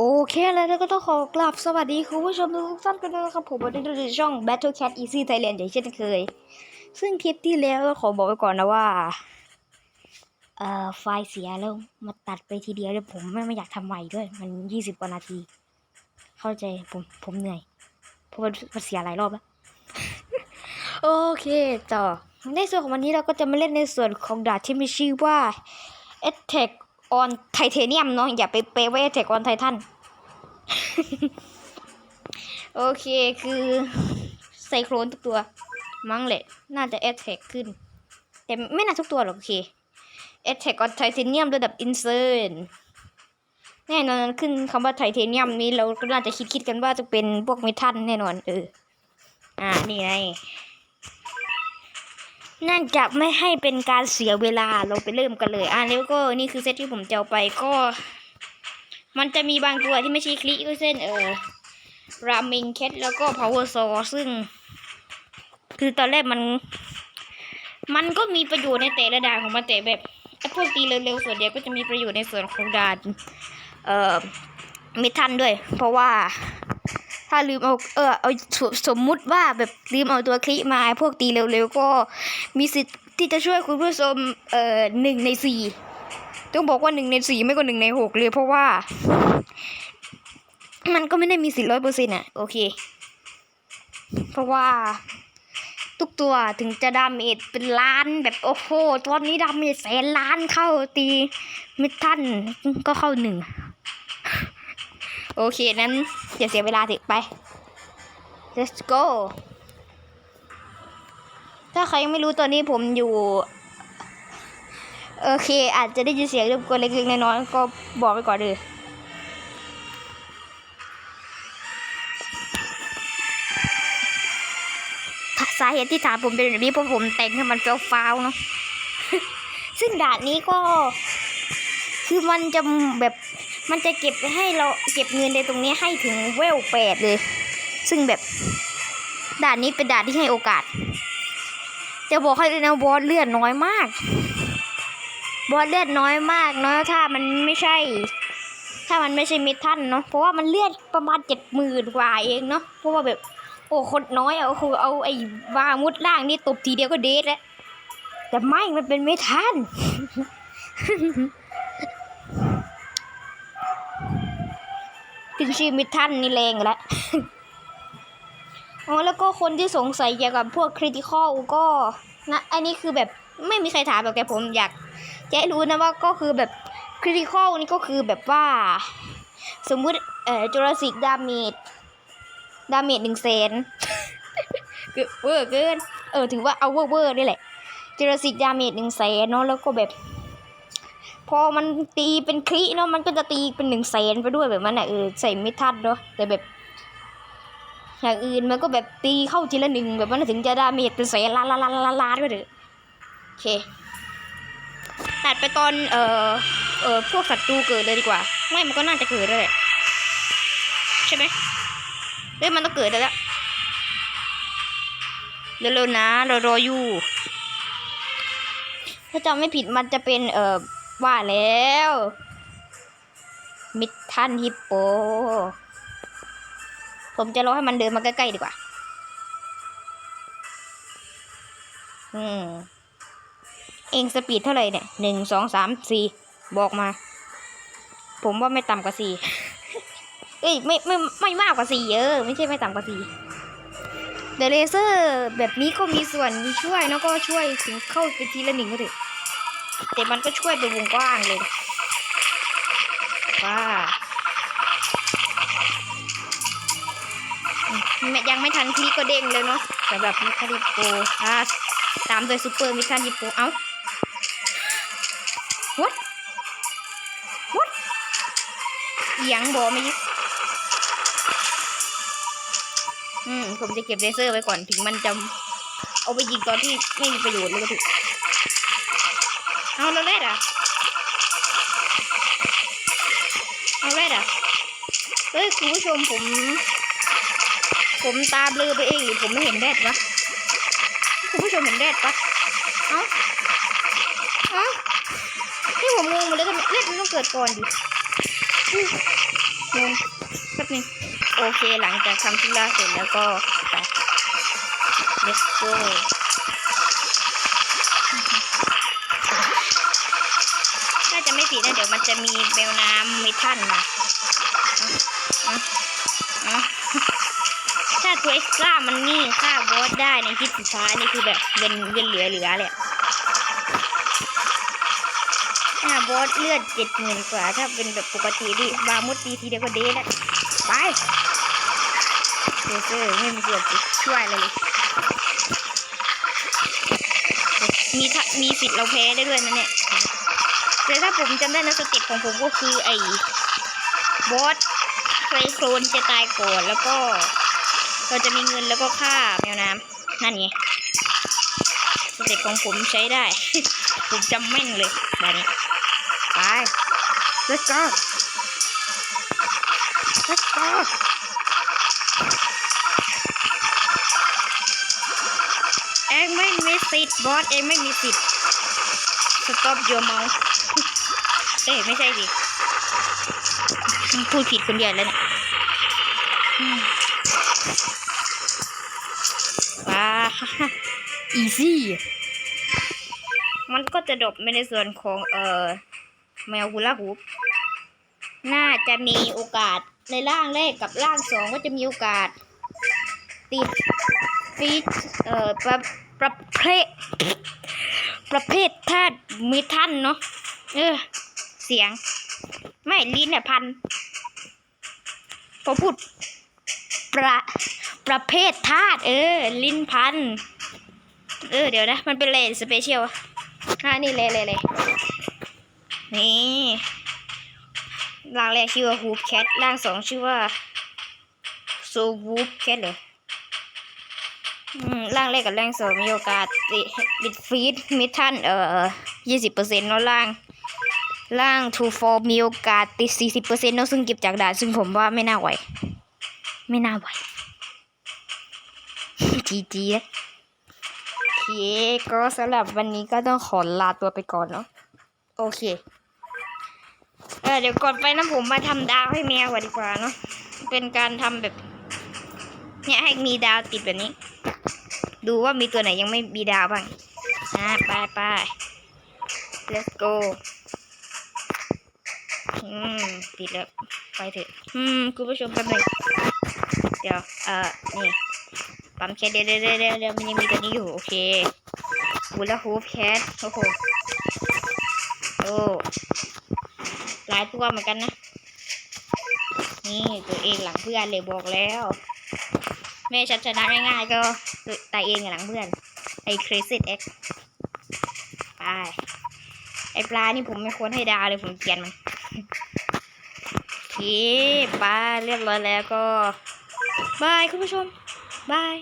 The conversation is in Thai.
โอเคเลยแล้วก็ต้องขอกราบสวัสดีคุณผู้ชมทุกท่านกันด้วยนะครับผมวันนี้เราอยู่ช่อง Battle Cat Easy Thailand อย่างเช่นเคย ซึ่งคลิปที่แล้วก็ขอบอกไว้ก่อนนะว่าเอ่อไฟล์เสียแล้วมาตัดไปทีเดียวเลยผมไม่ไม่อยากทำใหม่ด้วย มันยี่สิบกว่านาที เข้าใจผมผมเหนื่อยเพราะมันมันเสียหลายรอบแล้ว โอเคต่อในส่วนของวันนี้เราก็จะมาเล่นในส่วนของดาบที่มีชื่อว่า Attack on Titanium เนาะอย่าไปเปไว้ Attack on Titan โอเคคือไซโครนทุกตัวมั้งแหละ น่าจะ Attack ขึ้น แต่ไม่น่าทุกตัวหรอกโอเค Attack on Titanium ระดับ Insane แน่นอนขึ้นคำว่าไทเทเนียมนี้เราก็น่าจะคิดคิดกันว่าจะเป็นพวกเมทัลแน่นอนเออ อ่า นี่ไง เนื่องจากไม่ให้เป็นการเสียเวลาเราไปเริ่มกันเลย อะแล้วก็นี่คือเซตที่ผมจะเอาไปก็ มันจะมีบางตัวที่ไม่ใช่คลิกเช่นเออรามิงแคทแล้วก็พาวเวอร์ซอซึ่ง คือตอนแรกมัน มันก็มีประโยชน์ในแต่ละด่านของมันแต่แบบไอ้พวกตีเร็วๆส่วนเดียวก็จะมีประโยชน์ในส่วนของด่านเอ่อเมทัลด้วย เพราะว่า ถ้าลืมเอาเออเอาสสมมุติว่าแบบลืมเอาตัวคลิมาพวกตีเร็วๆก็มีสิทธิ์ที่จะช่วยคุณผู้ชมเอ่อหนึ่งในสี่ต้องบอกว่าหนึ่งในสี่ไม่ก็หนึ่งในหกเลยเพราะว่า มันก็ไม่ได้มีสิทธิ์ร้อยเปอร์เซ็นต์อะโอเค เพราะว่าทุกตัวถึงจะดาเมจเป็นล้านแบบโอ้โหตอนนี้ดาเมจแสนล้านเข้าตีมิทันก็เข้าหนึ่ง โอเคนั้นอย่าเสียเวลาถึกไป let's go ถ้าใครยังไม่รู้ตอนนี้ผมอยู่ โอเค อาจจะได้ยินเสียงรบกวนเล็กๆน้อยๆก็บอกไปก่อนเลยสาเหตุที่ถามผมเป็นแบบนี้เพราะผมแต่งให้มันเฟ้าวๆเนาะซึ่งด่านนี้ก็ คือมันจะแบบ มันจะเก็บให้เราเก็บเงินในตรงนี้ให้ถึงเวลแปดเลย ซึ่งแบบด่านนี้เป็นด่านที่ให้โอกาสจะบอกให้เลยนะบอสเลือดน้อยมาก บอสเลือดน้อยมากเนาะถ้ามันไม่ใช่ ถ้ามันไม่ใช่มิทันเนาะเพราะว่ามันเลือดประมาณเจ็ดหมื่นกว่าเองเนาะเพราะว่าแบบโอ้คนน้อยเอะคือเอาไอ้วามุดล่างนี่ตบทีเดียวก็เดทแล้วแต่ไม่มันเป็นไม่ทัน ขึ้นชื่อมิทันนี่แรงแล้วอ๋อแล้วก็คนที่สงสัยเกี่ยวกับพวกคริติคอลก็นะอันนี้คือแบบไม่มีใครถามหรอกแต่ผมอยากจะให้รู้นะว่าก็คือแบบคริติคอลนี่ก็คือแบบว่า สมมุติเอ่อจูราสิกดาเมจดาเมจหนึ่งแสนเวอร์เกิน เออ ถือว่าเอาเวอร์เวอร์นี่แหละจูราสิกดาเมจหนึ่งแสนเนาะแล้วก็แบบ พอมันตีเป็นคลิเนาะมันก็จะตีเป็นหนึ่งแสนไปด้วยแบบนั้นน่ะเออใส่ไม่ทัดเนาะแต่แบบอย่างอื่นมันก็แบบตีเข้าทีละหนึ่งแบบนั้นถึงจะดาเมจเป็นแสนล้านล้านล้านล้านล้านด้วยเด้อโอเคตัดไปตอนเอ่อเอ่อพวกศัตรูเกิดเลยดีกว่า ไม่มันก็น่าจะเกิดแล้วแหละใช่ไหมเฮ้ยมันต้องเกิดแล้วละเร็วๆนะเรารออยู่ถ้าจำไม่ผิดมันจะเป็นเอ่อ ว่าแล้ว มิดทันฮิปโป ผมจะรอให้มันเดินมาใกล้ๆดีกว่า อืม เองสปีดเท่าไหร่เนี่ยหนึ่งสองสามสี่บอกมา ผมว่าไม่ต่ำกว่าสี่เอ้ยไม่ไม่ไม่มากกว่าสี่เออไม่ใช่ไม่ต่ำกว่าสี่แต่เลเซอร์แบบนี้ก็มีส่วนช่วยแล้วก็ช่วยถึงเข้าไปทีละหนึ่งก็ถึง แต่มันก็ช่วยเป็นวงกว้างเลยว้าไม่ยังไม่ทันคลิกก็เด้งเลยเนาะสำหรับมิคาริโปอ่าตามโดยซูเปอร์มิคาริโปเอ้า what what เอียงบอไม่ยึดอืมผมจะเก็บเลเซอร์ไว้ก่อนถึงมันจะเอาไปยิงตอนที่ไม่มีประโยชน์เลยก็ถูก เอาเราเล่นอะเอาเล่นอะเฮ้ยคุณผู้ชมผม ผมตาเบลอไปเองหรือผมไม่เห็นแดดวะคุณผู้ชมเห็นแดดปะเอ้าเอ้านี่ผมงงหมดเลยทำไมเล่นมันต้องเกิดก่อนดิงงแป๊บนึงโอเคหลังจากทำธุระเสร็จแล้วก็ไป let's go าจะไม่ผิดนะเดี๋ยวมันจะมีแมวน้ำเมทันมาอะอะอะถ้าตัวเอ็กซ์ตร้ามันนี่ฆ่าบอสได้ในคลิปสุดท้ายนี่คือแบบเงินเงินเหลือเหลือเลยอะถ้าบอสเลือดเจ็ดหมื่นกว่า ถ้าเป็นแบบปกติดิบามุดตีทีเดียวก็เดทแล้วไปเซอร์เซอร์ไม่มีส่วนช่วยเลยเลยมีถ้ามีสิทธิ์เราแพ้ได้ด้วยนะเนี่ย แต่ถ้าผมจำได้นะสเต็ปของผมก็คือไอ้บอสไซโครนจะตายก่อนแล้วก็ เราจะมีเงินแล้วก็ค่าแมวน้ำนั่นไงสเต็ปของผมใช้ได้ ผมจำแม่นเลยแบบนี้ไป let's go let's go เองไม่มีสิทธิ์บอสเองไม่มีสิทธิ์ stop your mouth เอ้ยไม่ใช่สิพูดผิดคนเดียวแล้วเนี่ยว้า easy มันก็จะดรอปไปในส่วนของเอ่อแมวฮูลาฮูปน่าจะมีโอกาสในร่างแรกกับร่างสองก็จะมีโอกาส ติดฟีดเอ่อประประเภทประเภทธาตุมีท่านเนาะเออ เสียง ไม่ลิ้นเนี่ยพันพอพูดประประเภทธาตุเออ ลิ้นพัน เออ เดี๋ยวนะ มันเป็นเลนสเปเชียลอ่านี่เลยเลยเลยนี่ร่างแรกชื่อว่าฮูปแคทร่างสองชื่อว่าโซวูปแคทเลยอืมร่างแรกกับร่างสองมีโอกาสติดฟีดมิทันเอ่อยี่สิบเปอร์เซ็นต์เนาะร่าง ร่างทูฟอร์มีโอกาสติดสี่สิบเปอร์เซ็นต์เนาะซึ่งเก็บจากด่านซึ่งผมว่าไม่น่าไหว ไม่น่าไหวจีจีโอเค ก็สำหรับวันนี้ก็ต้องขอลาตัวไปก่อนเนาะโอเค เออเดี๋ยวก่อนไปนะผมมาทำดาวให้แมวก่อนดีกว่าเนาะเป็นการทำแบบ เนี่ยให้มีดาวติดแบบนี้ ดูว่ามีตัวไหนยังไม่มีดาวบ้างอ่าไปไป let's go อืมติดแล้วไปเถอะอืมคุณผู้ชมแป๊บนึงเดี๋ยวเอ่อนี่ปั๊มแคทเดี๋ยวเดี๋ยวเดี๋ยวมันยังมีตัวนี้อยู่โอเคฮูลาฮูปแคทโอ้โหโอ้หลายตัวเหมือนกันนะ นี่ตัวเองหลังเพื่อนเลยบอกแล้วแม่ชัดชนะง่ายๆก็ตายเองหลังเพื่อน ไอ้ crazy x ไปไอ้ปลานี่ผมไม่ควรให้ดาวเลยผมเกลียนมัน โอเคปเรียบร้อยแล้วก็ บายคุณผู้ชม บาย